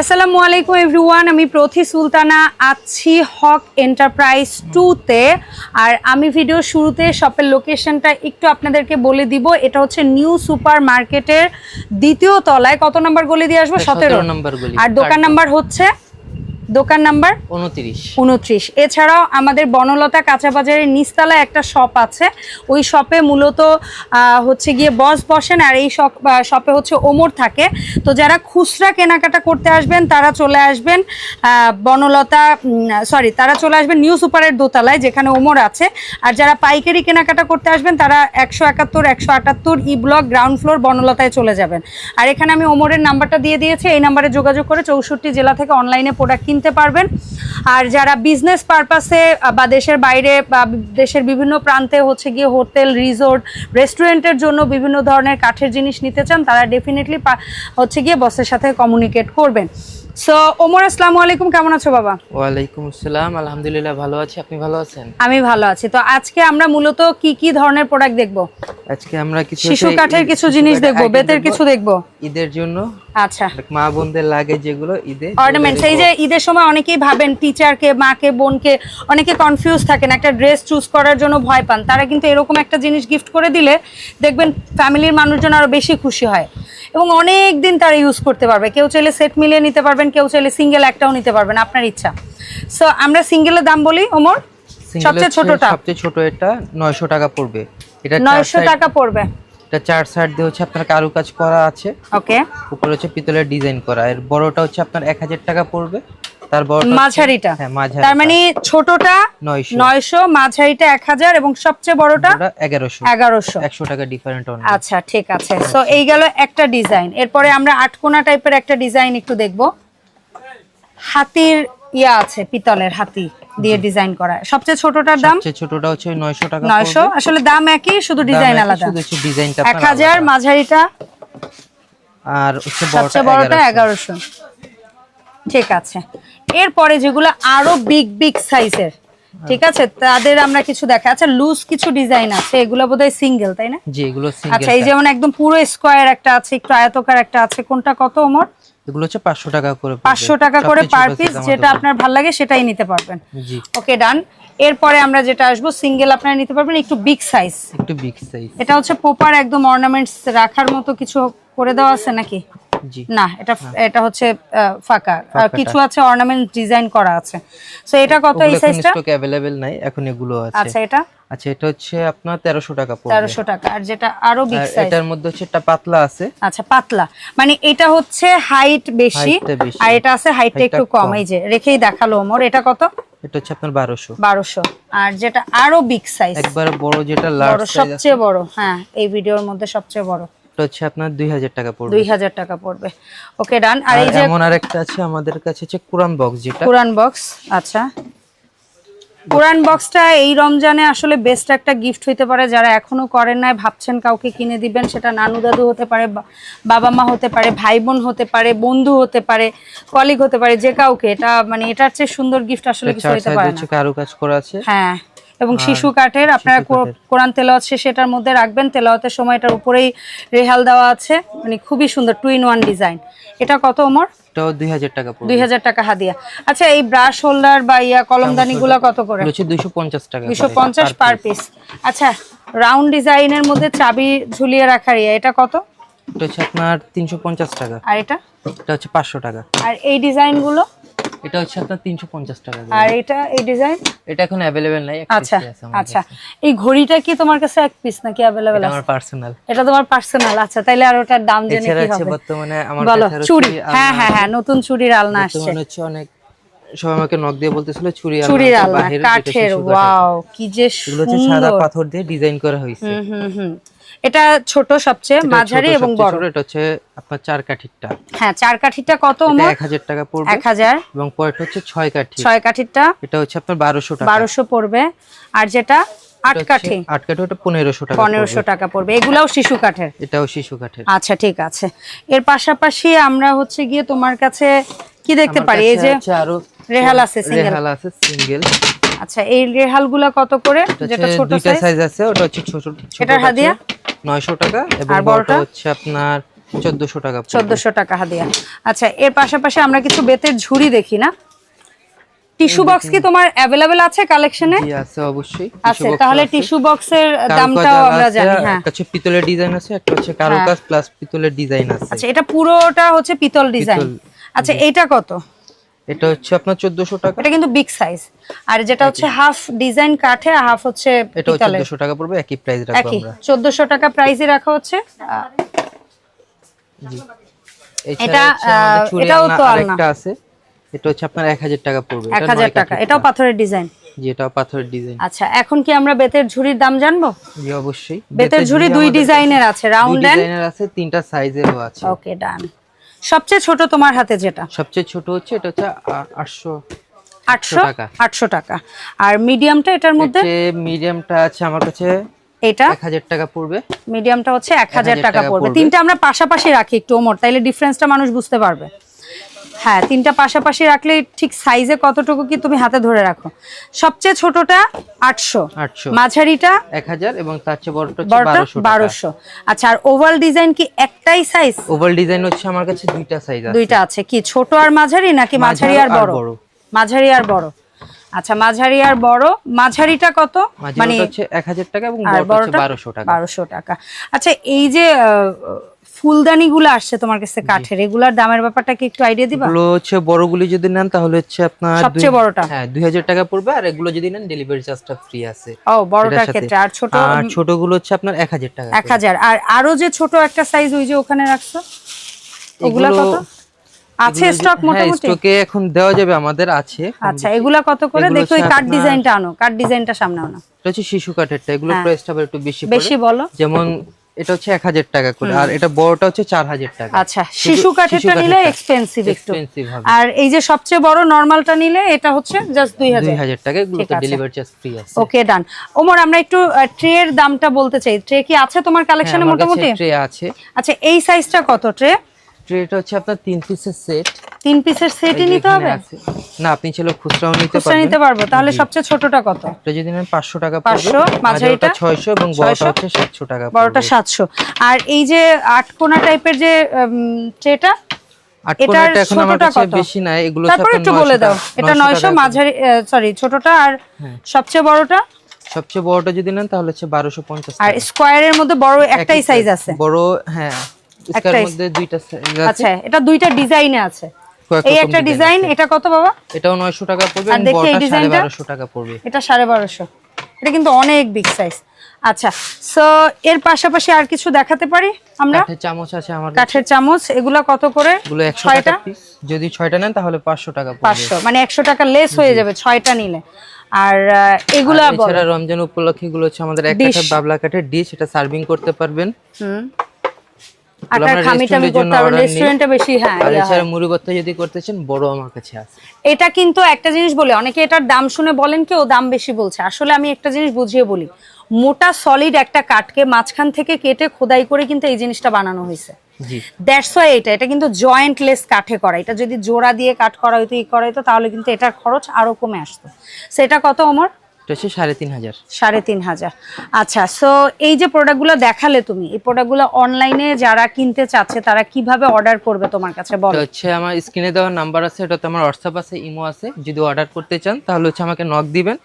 আসসালামু আলাইকুম এভরিওয়ান আমি প্রথি সুলতানা আছি হক এন্টারপ্রাইজ টুতে। আর আমি ভিডিও শুরুতে শপের লোকেশনটা একটু আপনাদেরকে বলে দিব। এটা হচ্ছে নিউ সুপার মার্কেটের দ্বিতীয় তলায়। কত নাম্বার গলি দিয়ে আসব? সতেরো। নম্বর আর দোকান নাম্বার হচ্ছে দোকান নাম্বার? উনত্রিশ। উনত্রিশ। এছাড়াও আমাদের বনলতা কাঁচা বাজারের নিচতলায় একটা শপ আছে। ওই শপে মূলত হচ্ছে গিয়ে বস বসেন আর এই শপ শপে হচ্ছে ওমর থাকে। তো যারা খুচরা কেনাকাটা করতে আসবেন তারা চলে আসবেন বনলতা সরি তারা চলে আসবেন নিউ সুপারের দোতলায় যেখানে ওমর আছে। আর যারা পাইকারি কেনাকাটা করতে আসবেন তারা একশো একাত্তর একশো আটাত্তর ই ব্লক গ্রাউন্ড ফ্লোর বনলতায় চলে যাবেন। আর এখানে আমি ওমরের নাম্বারটা দিয়ে দিয়েছি। এই নাম্বারে যোগাযোগ করে চৌষট্টি জেলা থেকে অনলাইনে প্রোডাক্ট কিনতে পারবেন। আর যারা বিজনেস পারপাসে বা দেশের বাইরে বা দেশের বিভিন্ন প্রান্তে হচ্ছে গিয়ে হোটেল রিসোর্ট রেস্টুরেন্টের জন্য বিভিন্ন ধরনের কাঠের জিনিস নিতে চান তারা ডেফিনেটলি হচ্ছে গিয়ে বসের সাথে কমিউনিকেট করবেন। সো ওমর আসসালামু আলাইকুম। কেমন আছো বাবা? ওয়ালাইকুম আসসালাম। আলহামদুলিল্লাহ ভালো আছি। আপনি ভালো আছেন? আমি ভালো আছি। তো আজকে আমরা মূলত কি কি ধরনের প্রোডাক্ট দেখব? আজকে আমরা কিছু শিশু কাঠের কিছু জিনিস দেখব বেতের কিছু দেখব। ঈদের জন্য। আচ্ছা। মা বোনদের লাগে যেগুলো ঈদে অর্নামেন্টস এই যে ঈদের সময় অনেকেই ভাবেন টিচারকে মাকে বোনকে অনেকে কনফিউজ থাকেন একটা ড্রেস চুজ করার জন্য ভয় পান। তারা কিন্তু এরকম একটা জিনিস গিফট করে দিলে দেখবেন ফ্যামিলির মানুষজন আরও বেশি খুশি হয়। এবং অনেক দিন তারা ইউজ করতে পারবে। কেউ চাইলে সেট মিলিয়ে নিতে পারবেন কেউ চাইলে সিঙ্গেল একটাও নিতে পারবেন আপনার ইচ্ছা। সো আমরা সিঙ্গেলের দাম বলি ওমর? সবচেয়ে ছোটটা? সবচেয়ে ছোট এটা নয়শো টাকা পড়বে। এটা নয়শো টাকা পড়বে। এটা চার সাইড দিয়ে হচ্ছে আপনার কারুকাজ করা আছে। ওকে উপরে হচ্ছে পিতলের ডিজাইন করা। এর বড়টা হচ্ছে আপনার এক হাজার টাকা পড়বে। তার বড় মাঝারিটা। হ্যাঁ মাঝারি তার মানে ছোটটা নয়শো। নয়শো মাঝারিটা এক হাজার এবং সবচেয়ে বড়টা এগারোশো। এগারোশো। একশো টাকা ডিফারেন্ট অনেক আচ্ছা ঠিক আছে। সো এই গেল একটা ডিজাইন এরপরে আমরা আটকোনা টাইপের একটা ডিজাইন একটু দেখব। হাতির ইয়া আছে পিতলের হাতি। দিয়ে ডিজাইন করা। সবচেয়ে ছোটটার দাম? সবচেয়ে ছোটটা হচ্ছে নয়শো টাকা নয়শো? পড়বে। আসলে দাম একই শুধু ডিজাইন আলাদা। শুধু হচ্ছে ডিজাইনটা এক হাজার মাঝারিটা। আর হচ্ছে সবচেয়ে বড়টা এগারোশো। ঠিক আছে। এরপরে যেগুলো আরও বিগ বিগ সাইজের ঠিক আছে? তাদের আমরা কিছু দেখা আচ্ছা লুজ কিছু ডিজাইন আছে। এগুলো বোধহয় সিঙ্গেল তাই না? জি এগুলো আচ্ছা এই যেমন একদম পুরো স্কোয়ার একটা আছে একটু আয়তকার একটা আছে কোনটা কত ওমর? এগুলো হচ্ছে পাঁচশো টাকা করে পড়বে। পাঁচশো টাকা করে পার পিস যেটা আপনার ভালো লাগে সেটাই নিতে পারবেন। জি। ওকে ডান। এরপরে আমরা যেটা আসব সিঙ্গেল আপনারা নিতে পারবেন একটু বিগ সাইজ একটু বিগ সাইজ এটা হচ্ছে পোপার একদম অর্নামেন্টস রাখার মতো কিছু করে দেওয়া আছে নাকি? না এটা এটা হচ্ছে ফাঁকা। আর কিছু আছে অর্নামেন্ট ডিজাইন করা আছে। সো এটা কত এই সাইজটা স্টক অ্যাভেলেবেল নাই এখন এগুলো আছে। আচ্ছা এটা? আচ্ছা এটা হচ্ছে আপনার তেরোশো টাকা পড়বে। তেরোশো টাকা। আর যেটা আরও বিগ সাইজ এটার মধ্যে হচ্ছে একটা পাতলা আছে। আচ্ছা পাতলা। মানে এটা হচ্ছে হাইট বেশি। আর এটা আছে হাইটটা একটু কম। এই যে রেখেই দেখাল ওমর। এটা কত? এটা হচ্ছে আপনার বারোশো। বারোশো। আর যেটা আরও বিগ সাইজ একবারে বড় যেটা লার্জ সাইজ সবচেয়ে বড়। হ্যাঁ এই ভিডিওর মধ্যে সবচেয়ে বড়। এটা হচ্ছে আপনার দুই হাজার টাকা পড়বে। দুই হাজার টাকা পড়বে। ওকে ডান আর এই যে এমন আরেকটা আছে আমাদের কাছে হচ্ছে কোরআন বক্স যেটা। কোরআন বক্স আচ্ছা। কোরআন বক্সটা এই রমজানে আসলে বেস্ট একটা গিফট হইতে পারে। যারা এখনও করেন নাই ভাবছেন কাউকে কিনে দিবেন সেটা নানু দাদু হতে পারে বাবা মা হতে পারে ভাই বোন হতে পারে বন্ধু হতে পারে কলিগ হতে পারে যে কাউকে। এটা মানে এটার চেয়ে সুন্দর গিফট আসলে কিছু হইতে পারে না। কারুকাজ করা আছে। হ্যাঁ। এবং শিশু কাঠের আপনারা কোরআন তেলাওয়াত শেষে এটার মধ্যে রাখবেন তেলাওয়াতের সময় এটার উপরেই রেহাল দেওয়া আছে। মানে খুবই সুন্দর টু ইন ওয়ান ডিজাইন এটা কত ওমর? এটাও টাকা পড়বে। টাকা হাদিয়া। আচ্ছা এই ব্রাশ হোল্ডার বা ইয়া কলমদানি গুলো কত করে? হচ্ছে টাকা পার পিস আচ্ছা রাউন্ড ডিজাইনের মধ্যে চাবি ঝুলিয়ে রাখার ইয়া এটা কত? এটা হচ্ছে আপনার তিনশো পঞ্চাশ টাকা। আর এটা? এটা হচ্ছে পাঁচশো টাকা। আর এই ডিজাইনগুলো এটা হচ্ছে আপনার তিনশো পঞ্চাশ টাকা আর এটা এই ডিজাইন? এটা এখন অ্যাভেলেবেল নাই আচ্ছা আছে আচ্ছা। এই ঘড়িটা কি তোমার কাছে এক পিস নাকি এটা আছে? আমার পার্সোনাল এটা তোমার পার্সোনাল আচ্ছা তাইলে আর ওটার দাম জেনে কি হবে? বর্তমানে আমার কাছে চুড়ি। হ্যাঁ হ্যাঁ হ্যাঁ নতুন চুড়ির আলনা আসছে। হচ্ছে অনেক সবাই আমাকে নক দিয়ে বলতেছিল আলনা চুড়ির আলনা কাঠের ওয়াও কি যে হচ্ছে সাদা পাথর দিয়ে ডিজাইন করা হয়েছে। হুম হুম হুম। এটা ছোট সবচেয়ে মাঝারি এবং বড়। এটা হচ্ছে আপনার চার কাঠিরটা। হ্যাঁ চার কাঠিটা কত ওমর? এক হাজার টাকা পড়বে। এক হাজার। এবং পরেরটা হচ্ছে ছয় কাঠি। ছয় কাঠিটা এটা হচ্ছে আপনার বারোশো টাকা। বারোশো পড়বে। আর যেটা আট কাঠি? আট কাঠি ওটা পনেরোশো টাকা পনেরোশো পড়বে। টাকা পড়বে। এগুলাও শিশু কাঠের? এটাও শিশু কাঠের। আচ্ছা ঠিক আছে। এর পাশাপাশি আমরা হচ্ছে গিয়ে তোমার কাছে কি দেখতে পারি? এই যে আরও রেহাল আছে সিঙ্গেল রেহাল আছে সিঙ্গেল আচ্ছা এই রেহালগুলা কত করে? যেটা ছোট দুইটা সাইজ সাইজ আছে ওটা হচ্ছে ছোট এটার হাদিয়া? নয়শো টাকা এবং বড়টা? হচ্ছে আপনার চোদ্দশো টাকা পড়বে। চোদ্দশো টাকা হাদিয়া। আচ্ছা এর পাশাপাশি আমরা কিছু বেতের ঝুড়ি দেখি না? টিস্যু বক্স কি তোমার অ্যাভেলেবেল আছে কালেকশনে জি আছে অবশ্যই। আছে তাহলে টিস্যু বক্সের দামটাও আমরা জানি হ্যাঁ। একটা হচ্ছে পিতলের ডিজাইন আছে একটা হচ্ছে কারুকাজ প্লাস পিতলের ডিজাইন আছে। আচ্ছা এটা পুরোটা হচ্ছে পিতল ডিজাইন আচ্ছা এটা কত? এটা হচ্ছে আপনার চোদ্দশো টাকা। এটা কিন্তু বিগ সাইজ আর যেটা হচ্ছে হাফ ডিজাইন কাঠে আর হাফ হচ্ছে এটাও পিতলের। চোদ্দশো টাকা পড়বে একই প্রাইস রাখব আমরা। চোদ্দশো টাকা প্রাইসে রাখা হচ্ছে। এটা, এটাও তো। আরেকটা আছে। এটা হচ্ছে আপনার এক হাজার টাকা পড়বে। এক এটা হাজার নয় টাকা। এটাও পাথরের ডিজাইন জি এটাও পাথরের ডিজাইন আচ্ছা এখন কি আমরা বেতের ঝুড়ির দাম জানব? জি অবশ্যই। বেতের ঝুড়ি দুই ডিজাইনের আছে। রাউন্ড এন্ড ডিজাইনের আছে তিনটা সাইজেরও আছে। ওকে ডান সবচেয়ে ছোট তোমার হাতে যেটা? সবচেয়ে ছোট হচ্ছে এটা হচ্ছে আ- আটশো আটশো? টাকা। আটশো টাকা। আর মিডিয়ামটা এটার মধ্যে? মিডিয়ামটা আছে আমার কাছে এটা? এক হাজার টাকা পড়বে। মিডিয়ামটা হচ্ছে এক হাজার 1000 টাকা পড়বে। তিনটা আমরা পাশাপাশি রাখি একটু ওমর। তাইলে ডিফারেন্সটা মানুষ বুঝতে পারবে। হ্যাঁ তিনটা পাশাপাশি রাখলে ঠিক সাইজে কতটুকু কি তুমি হাতে ধরে রাখো? সবচেয়ে ছোটটা আটশো। আটশো। মাঝারিটা এক হাজার এবং তার চেয়ে বড়টা বারোশো আচ্ছা আর ওভাল ডিজাইন কি একটাই সাইজ ওভাল ডিজাইন হচ্ছে আমার কাছে দুইটা সাইজ দুইটা আছে। কি ছোট আর মাঝারি নাকি মাঝারি আর বড়। মাঝারি আর বড়। আচ্ছা মাঝারি আর বড়। মাঝারিটা কত? মানে হচ্ছে এক হাজার টাকা এবং বড়টা বারোশো টাকা। বারোশো টাকা। আচ্ছা এই যে ফুলদানি গুলো আসছে তোমার কাছে কাঠের এগুলার দামের ব্যাপারটা কি একটু আইডিয়া দিবা? এগুলো হচ্ছে বড়গুলি যদি নেন তাহলে হচ্ছে আপনার সবচেয়ে বড়টা? হ্যাঁ দুই হাজার টাকা পড়বে আর এগুলো যদি নেন ডেলিভারি চার্জটা ফ্রি আছে। ও বড়টার ক্ষেত্রে। আর ছোট আর ছোটগুলো হচ্ছে আপনার এক হাজার টাকা এক হাজার। আর আরও যে ছোট একটা সাইজ ওই যে ওখানে রাখছো? ওগুলা কত? আছে স্টক মোটামুটি। স্টকে এখন দেওয়া যাবে আমাদের আছে। আচ্ছা এগুলা কত করে? দেখো কাঠ আপনার- ডিজাইনটা আনো কাঠ ডিজাইনটা সামনে আনো। এটা হচ্ছে শিশু কাঠেরটা এগুলো হ্যাঁ। প্রাইসটা একটু বেশি বেশি বলো। যেমন এটা হচ্ছে এক হাজার টাকা করে আর এটা বড়টা হচ্ছে চার হাজার টাকা। আচ্ছা শিশু কাঠেরটা নিলে এক্সপেন্সিভ একটু। আর এই যে সবচেয়ে বড় নরমালটা নিলে এটা হচ্ছে জাস্ট দুই দুই হাজার হাজার টাকা এগুলো তো ডেলিভারি চার্জ ফ্রি আছে। ওকে ডান ওমর আমরা একটু ট্রে এর দামটা বলতে চাই। ট্রে কি আছে তোমার কালেকশনে মোটামুটি? ট্রে আছে। আচ্ছা এই সাইজটা কত ট্রে ট্রেটা হচ্ছে আপনার তিন পিসের সেট তিন পিসের সেটই নিতে হবে? না আপনি ছিল খুচরাও নিতে খুচরা পারবেন। নিতে পারব। তাহলে সবচেয়ে ছোটটা কত? এটা যদি নেন পাঁচশো টাকা 500, মাঝারিটা? ছয়শো এবং বড়টা হচ্ছে সাতশো টাকা বড়টা পড়বে। সাতশো। আর এই যে আটকোনা টাইপের যে ট্রেটা আট কোণাটা এখন আমার কাছে বেশি নাই। এগুলো তারপর একটু বলে দাও। এটা 900 নয়শো মাঝারি সরি ছোটটা আর হ্যাঁ। সবচেয়ে বড়টা? সবচেয়ে বড়টা যদি নেন তাহলে হচ্ছে বারোশো পঞ্চাশ আর স্কোয়ারের মধ্যে বড় একটাই সাইজ আছে। বড় হ্যাঁ। স্কয়ার একটাই। মধ্যে দুইটা সাইজ আছে। আচ্ছা এটা দুইটা ডিজাইনে আছে। এই একটা ডিজাইন এটা কত বাবা? এটাও নয়শো টাকা পড়বে আর দেখি এই ডিজাইনটা? বারোশো টাকা পড়বে। এটা কিন্তু অনেক বিগ সাইজ আচ্ছা সো এর পাশাপাশি আর কিছু দেখাতে পারি আমরা? কাঠের চামচ আছে আমার কাঠের চামচ এগুলা কত করে? এগুলো টাকা যদি ছয়টা নেন তাহলে পাঁচশো টাকা পড়বে। পাঁচশো মানে একশো টাকা লেস হয়ে যাবে ছয়টা নিলে। আর এগুলা রমজান উপলক্ষে এগুলো হচ্ছে আমাদের এক। কাঠের বাবলা কাঠের ডিশ এটা সার্ভিং করতে পারবেন। হুম। আটার আমরা খামি টামি রেস্টুরেন্টের জন্য করতে পারবেন order বেশি হ্যাঁ আর এছাড়া মুড়ি ভর্তা যদি করতে চান বড় আমার কাছে আছে। এটা কিন্তু একটা জিনিস বলে অনেকে এটার দাম শুনে বলেন কি ও দাম বেশি বলছে। আসলে আমি একটা জিনিস বুঝিয়ে বলি মোটা সলিড একটা মাঝখান থেকে কেটে খোদাই করে কিন্তু এই জিনিসটা বানানো হয়েছে। জি। দ্যাটস ওয়াই এটা এটা কিন্তু জয়েন্টলেস কাঠে করা। এটা যদি জোড়া দিয়ে কাঠ করা হইতো ই করা হইতো তাহলে কিন্তু এটার খরচ আরও কমে আসতো। সেটা কত এটা হচ্ছে সাড়ে তিন হাজার। সাড়ে তিন হাজার। আচ্ছা সো এই যে প্রোডাক্টগুলো দেখালে তুমি এই প্রোডাক্টগুলো অনলাইনে যারা কিনতে চাচ্ছে তারা কীভাবে অর্ডার করবে তোমার কাছে বলো? হচ্ছে আমার স্ক্রিনে দেওয়া নাম্বার আছে এটাতে আমার হোয়াটসঅ্যাপ আছে ইমো আছে। যদি অর্ডার করতে চান তাহলে হচ্ছে আমাকে নক দিবেন।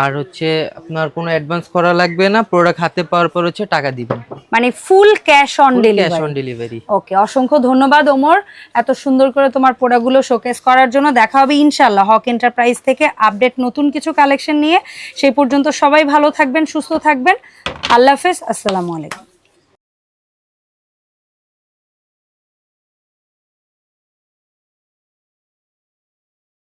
আর হচ্ছে আপনার কোনো অ্যাডভান্স করা লাগবে না প্রোডাক্ট হাতে পাওয়ার পর হচ্ছে টাকা দিবেন। মানে full cash on delivery cash on delivery okay অসংখ্য ধন্যবাদ ওমর। এত সুন্দর করে তোমার প্রোডাক্টগুলো শোকেস করার জন্য। দেখা হবে ইনশাআল্লাহ হক এন্টারপ্রাইজ থেকে আপডেট নতুন কিছু কালেকশন নিয়ে। সেই পর্যন্ত সবাই ভালো থাকবেন সুস্থ থাকবেন। আল্লাহ হাফেজ আসসালামু আলাইকুম।